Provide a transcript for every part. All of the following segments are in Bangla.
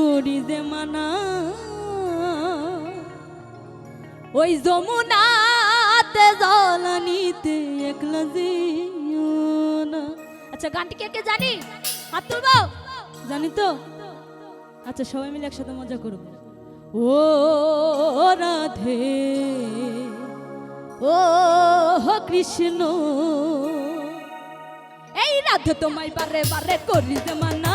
করি যে মানা। ওই যমুনাতে জলানিতে একলা যেও না। আচ্ছা গানটি কে কে জানি? হাত তুলবো জানি তো? আচ্ছা সবাই মিলে একসাথে মজা করব ও রাধে, ও কৃষ্ণ। এই রাধে তোমায় বারে বারে করি যে মানা।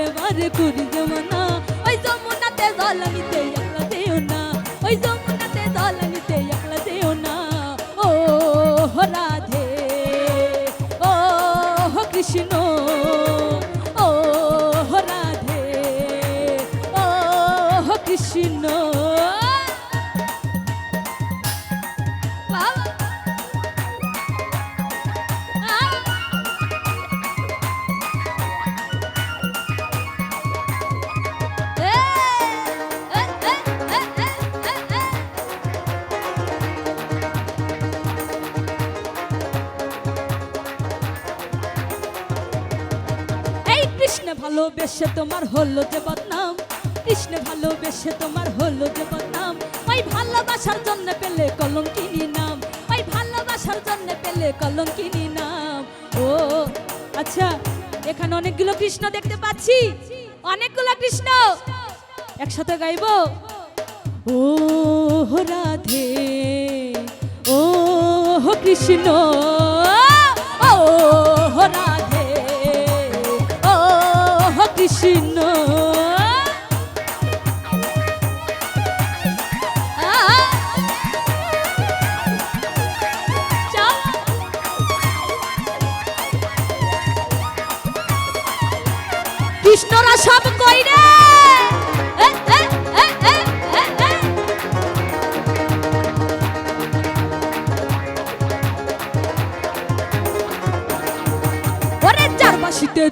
বারে বারে করি জমানা ওই যমুনাতে জল নিতে একলা যেও না। ওই যমুনাতে জল নিতে একলা যেও না। ও রাধে, ও কৃষ্ণ, ও রাধে, ও কৃষ্ণ। কৃষ্ণ ভালোবেসে তোমার হলো যে বদনাম। কৃষ্ণ ভালোবেসে তোমার হলো যে বদনাম। ওই ভালোবাসার জন্য পেলে কলম কলঙ্কিনী নাম। ওই ভালোবাসার জন্য পেলে কলম কলঙ্কিনী নাম। ও আচ্ছা এখানে অনেকগুলো কৃষ্ণ দেখতে পাচ্ছি। অনেকগুলো কৃষ্ণ। একসাথে গাইবো? ও রাধে, ও কৃষ্ণ। কৃষ্ণরা সব কই রে এ, এ, এ, এ, এ, এ। ওরে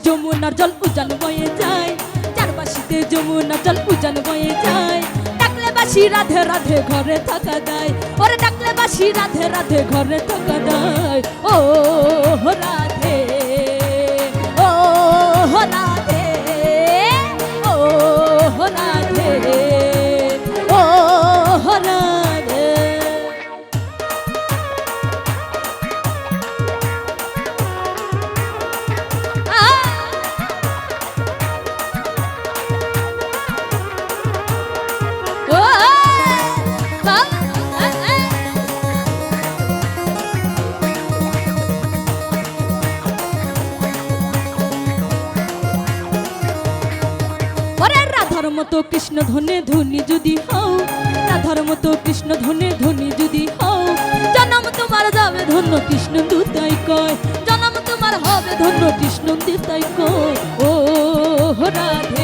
যমুনার জল উজান বয়ে যায় চারপাশিতে যমুনার জল উজান বয়ে যায়। ডাকলে বাসি রাধে রাধে ঘরে থাকা দেয় ওরে ডাকলে বাসি রাধে রাধে ঘরে থাকা দেয় ও। রাধার মতো কৃষ্ণ ধনে ধনী যদি হও, রাধার মতো কৃষ্ণ ধনে ধনী যদি হও, জনম তোমার যাবে ধন্য কৃষ্ণ দুতাই কয়, জনম তোমার হবে ধন্য কৃষ্ণ দুতাই কয়, ও রাধে